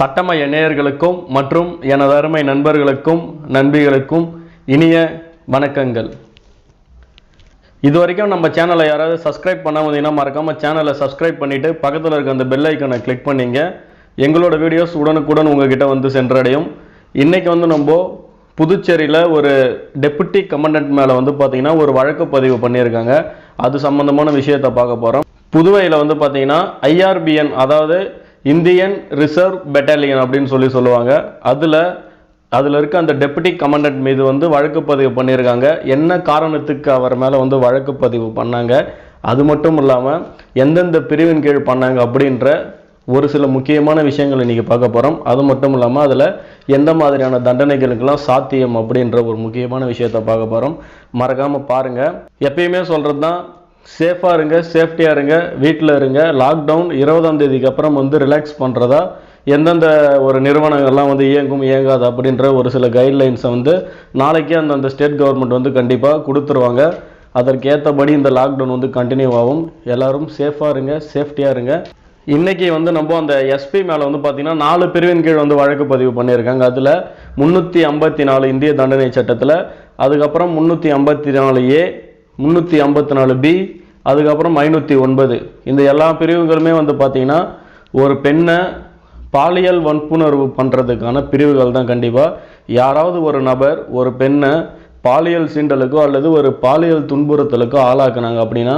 சட்டமய நேயர்களுக்கும் மற்றும் எனது அருமை நண்பர்களுக்கும் நண்பிகளுக்கும் இனிய வணக்கங்கள். இது வரைக்கும் நம்ம சேனலை யாராவது சப்ஸ்கிரைப் பண்ண இருந்தீங்கன்னா மறக்காமல் சேனலை சப்ஸ்கிரைப் பண்ணிட்டு பக்கத்தில் இருக்க அந்த பெல் ஐக்கனை கிளிக் பண்ணிங்க. எங்களோட வீடியோஸ் உடனுக்குடன் உங்ககிட்ட வந்து சென்றடையும். இன்றைக்கி வந்து நம்ம புதுச்சேரியில் ஒரு டெபுட்டி கமாண்டன்ட் மேலே வந்து பார்த்தீங்கன்னா ஒரு வழக்கு பதிவு பண்ணியிருக்காங்க. அது சம்மந்தமான விஷயத்தை பார்க்க போகிறோம் புதுவையில் வந்து பார்த்தீங்கன்னா ஐஆர்பிஎன் அதாவது இந்தியன் ரிசர்வ் பெட்டாலியன் அப்படின்னு சொல்லி சொல்லுவாங்க. அதில் அதில் இருக்க அந்த டெப்புட்டி கமாண்டன்ட் மீது வந்து வழக்கு பதிவு பண்ணியிருக்காங்க. என்ன காரணத்துக்கு அவர் மேலே வந்து வழக்கு பதிவு பண்ணாங்க? அது மட்டும் இல்லாமல் எந்தெந்த பிரிவின் கீழ் பண்ணாங்க அப்படின்ற ஒரு சில முக்கியமான விஷயங்கள் இன்றைக்கி பார்க்க போகிறோம் அது மட்டும் இல்லாமல் அதில் எந்த மாதிரியான தண்டனைகளுக்கெல்லாம் சாத்தியம் அப்படின்ற ஒரு முக்கியமான விஷயத்தை பார்க்க போகிறோம் மறக்காமல் பாருங்கள் எப்பயுமே சொல்கிறது தான் சேஃபாக இருங்க சேஃப்டியாக இருங்க வீட்டில் இருங்க. லாக்டவுன் இருபதாம் தேதிக்கு அப்புறம் வந்து ரிலாக்ஸ் பண்ணுறதா எந்தெந்த ஒரு நிறுவனங்கள்லாம் வந்து இயங்கும் இயங்காது அப்படின்ற ஒரு சில கைட்லைன்ஸை வந்து நாளைக்கே அந்தந்த ஸ்டேட் கவர்மெண்ட் வந்து கண்டிப்பாக கொடுத்துருவாங்க. அதற்கேற்றபடி இந்த லாக்டவுன் வந்து கண்டினியூ ஆகும். எல்லாரும் சேஃபாக இருங்க சேஃப்டியாக இருங்க. இன்றைக்கி வந்து நம்ம அந்த எஸ்பி மேலே வந்து பார்த்திங்கன்னா நாலு பிரிவின் கீழ் வந்து வழக்கு பதிவு பண்ணியிருக்காங்க. அதில் முந்நூற்றி ஐம்பத்தி நாலு இந்திய தண்டனை சட்டத்தில் அதுக்கப்புறம் முந்நூற்றி ஐம்பத்தி நாலு ஏ முந்நூற்றி ஐம்பத்தி நாலு பி அதுக்கப்புறம் ஐநூற்றி ஒன்பது. இந்த எல்லா பிரிவுகளுமே வந்து பார்த்திங்கன்னா ஒரு பெண்ணை பாலியல் வன்புணர்வு பண்ணுறதுக்கான பிரிவுகள் தான் கண்டிப்பாக யாராவது ஒரு நபர் ஒரு பெண்ணை பாலியல் சீண்டலுக்கோ அல்லது ஒரு பாலியல் துன்புறுத்தலுக்கோ ஆளாக்குனாங்க அப்படின்னா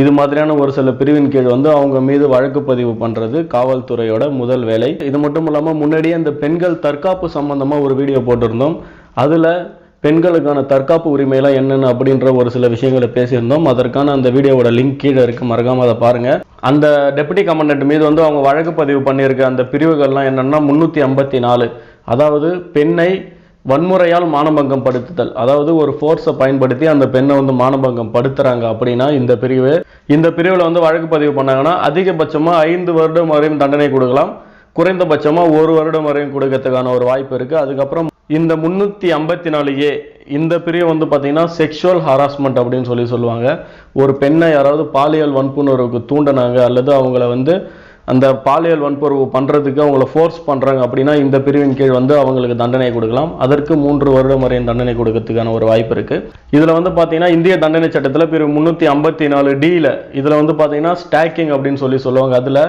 இது மாதிரியான ஒரு சில பிரிவின் கீழ் வந்து அவங்க மீது வழக்கு பதிவு பண்ணுறது காவல்துறையோட முதல் வேலை. இது மட்டும் இல்லாமல் முன்னாடியே இந்த பெண்கள் தற்காப்பு சம்பந்தமாக ஒரு வீடியோ போட்டிருந்தோம். அதில் பெண்களுக்கான தற்காப்பு உரிமையெல்லாம் என்னென்ன அப்படின்ற ஒரு சில விஷயங்களை பேசியிருந்தோம். அதற்கான அந்த வீடியோவோட லிங்க் கீழே இருக்கு. மறக்காம அதை பாருங்க. அந்த டெபுட்டி கமாண்டன்ட் மீது வந்து அவங்க வழக்கு பதிவு பண்ணியிருக்க அந்த பிரிவுகள்லாம் என்னன்னா முந்நூற்றி ஐம்பத்தி நாலு அதாவது பெண்ணை வன்முறையால் மானபங்கம் படுத்துதல். அதாவது ஒரு ஃபோர்ஸை பயன்படுத்தி அந்த பெண்ணை வந்து மானபங்கம் படுத்துறாங்க அப்படின்னா இந்த பிரிவு. இந்த பிரிவில் வந்து வழக்கு பதிவு பண்ணாங்கன்னா அதிகபட்சமாக ஐந்து வருடம் வரையும் தண்டனை கொடுக்கலாம். குறைந்தபட்சமாக ஒரு வருடம் வரையும் கொடுக்கறதுக்கான ஒரு வாய்ப்பு இருக்குது அதுக்கப்புறம் இந்த முந்நூற்றி ஐம்பத்தி நாலு ஏ இந்த பிரிவு வந்து பார்த்தீங்கன்னா செக்ஷுவல் ஹராஸ்மெண்ட் அப்படின்னு சொல்லி சொல்லுவாங்க. ஒரு பெண்ணை யாராவது பாலியல் வன்புணர்வுக்கு தூண்டினாங்க அல்லது அவங்கள வந்து அந்த பாலியல் வன்புணர்வு பண்ணுறதுக்கு அவங்கள ஃபோர்ஸ் பண்ணுறாங்க அப்படின்னா இந்த பிரிவின் கீழ் வந்து அவங்களுக்கு தண்டனை கொடுக்கலாம். அதற்கு மூன்று வருடம் வரையும் தண்டனை கொடுக்கறதுக்கான ஒரு வாய்ப்பு இருக்குது இதில் வந்து பார்த்தீங்கன்னா இந்திய தண்டனை சட்டத்தில் பிரிவு முந்நூற்றி ஐம்பத்தி நாலு டியில் இதில் வந்து பார்த்தீங்கன்னா ஸ்டாக்கிங் அப்படின்னு சொல்லி சொல்லுவாங்க. அதில்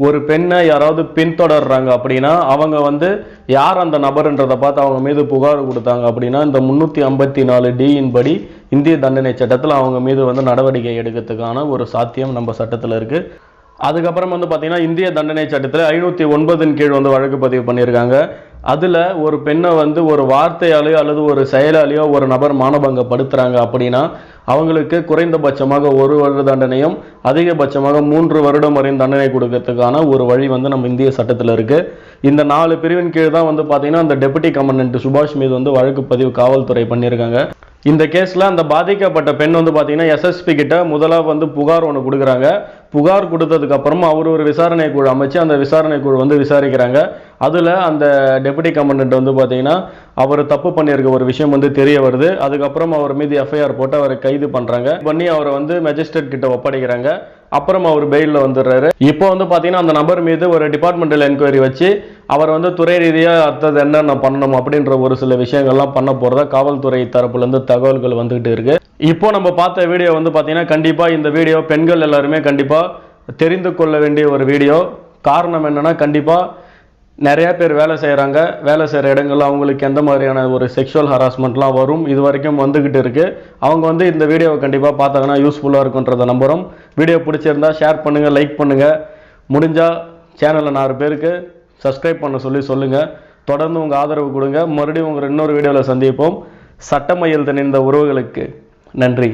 ஒரு பெண்ணை யாராவது பின்தொடர்றாங்க அப்படின்னா அவங்க வந்து யார் அந்த நபர்ன்றதை பார்த்து அவங்க மீது புகார் கொடுத்தாங்க அப்படின்னா இந்த முந்நூற்றி ஐம்பத்தி நாலு டியின் படி இந்திய தண்டனை சட்டத்தில் அவங்க மீது வந்து நடவடிக்கை எடுக்கிறதுக்கான ஒரு சாத்தியம் நம்ம சட்டத்தில் இருக்குது அதுக்கப்புறம் வந்து பார்த்திங்கன்னா இந்திய தண்டனை சட்டத்தில் ஐநூற்றி ஒன்பதின் கீழ் வந்து வழக்கு பதிவு பண்ணியிருக்காங்க. அதில் ஒரு பெண்ணை வந்து ஒரு வார்த்தையாலேயோ அல்லது ஒரு செயலாலேயோ ஒரு நபர் மானபங்கப்படுத்துகிறாங்க அப்படின்னா அவங்களுக்கு குறைந்தபட்சமாக ஒரு வருட தண்டனையும் அதிகபட்சமாக மூன்று வருடம் வரையும் தண்டனை கொடுக்கறதுக்கான ஒரு வழி வந்து நம்ம இந்திய சட்டத்தில் இருக்குது இந்த நாலு பிரிவின் கீழ் தான் வந்து பார்த்திங்கன்னா அந்த டெபுட்டி கமாண்டன்ட் சுபாஷ் மீது வந்து வழக்கு பதிவு காவல்துறை பண்ணியிருக்காங்க. இந்த கேஸில் அந்த பாதிக்கப்பட்ட பெண் வந்து பார்த்தீங்கன்னா எஸ்எஸ்பி கிட்ட முதலாக வந்து புகார் ஒன்று கொடுக்குறாங்க. புகார் கொடுத்ததுக்கு அப்புறமா அவர் ஒரு விசாரணை குழு அமைச்சு அந்த விசாரணை குழு வந்து விசாரிக்கிறாங்க. அதில் அந்த டெபுட்டி கமாண்டன்ட் வந்து பார்த்தீங்கன்னா அவர் தப்பு பண்ணியிருக்க ஒரு விஷயம் வந்து தெரிய வருது. அதுக்கப்புறம் அவர் மீது எஃப்ஐஆர் போட்டு அவரை கைது பண்ணுறாங்க பண்ணி அவரை வந்து மேஜிஸ்ட்ரேட் கிட்ட ஒப்படைக்கிறாங்க. அப்புறம் அவர் பெயிலில் வந்துடுறாரு. இப்போ வந்து பார்த்தீங்கன்னா அந்த நபர் மீது ஒரு டிபார்ட்மெண்டல் என்கொயரி வச்சு அவர் வந்து துறை ரீதியாக அடுத்தது என்னென்ன பண்ணணும் அப்படின்ற ஒரு சில விஷயங்கள்லாம் பண்ண போகிறதா காவல்துறை தரப்புலேருந்து தகவல்கள் வந்துகிட்டு இருக்குது இப்போ நம்ம பார்த்த வீடியோ வந்து பார்த்தீங்கன்னா கண்டிப்பாக இந்த வீடியோ பெண்கள் எல்லாருமே கண்டிப்பாக தெரிந்து கொள்ள வேண்டிய ஒரு வீடியோ காரணம் என்னன்னா கண்டிப்பாக நிறையா பேர் வேலை செய்கிறாங்க வேலை செய்கிற இடங்கள்ல அவங்களுக்கு எந்த மாதிரியான ஒரு செக்ஷுவல் ஹராஸ்மெண்ட்லாம் வரும்? இது வரைக்கும் வந்துக்கிட்டு இருக்குது அவங்க வந்து இந்த வீடியோவை கண்டிப்பாக பார்த்தாங்கன்னா யூஸ்ஃபுல்லாக இருக்குன்றத நம்புகிறோம் வீடியோ பிடிச்சிருந்தா ஷேர் பண்ணுங்கள் லைக் பண்ணுங்கள் முடிஞ்சால் சேனலில் நாலு பேருக்கு சப்ஸ்கிரைப் பண்ண சொல்லி சொல்லுங்கள் தொடர்ந்து உங்கள் ஆதரவு கொடுங்க. மறுபடியும் உங்கள் இன்னொரு வீடியோவில் சந்திப்போம். சட்டமையில் தனிந்த உறவுகளுக்கு நன்றி.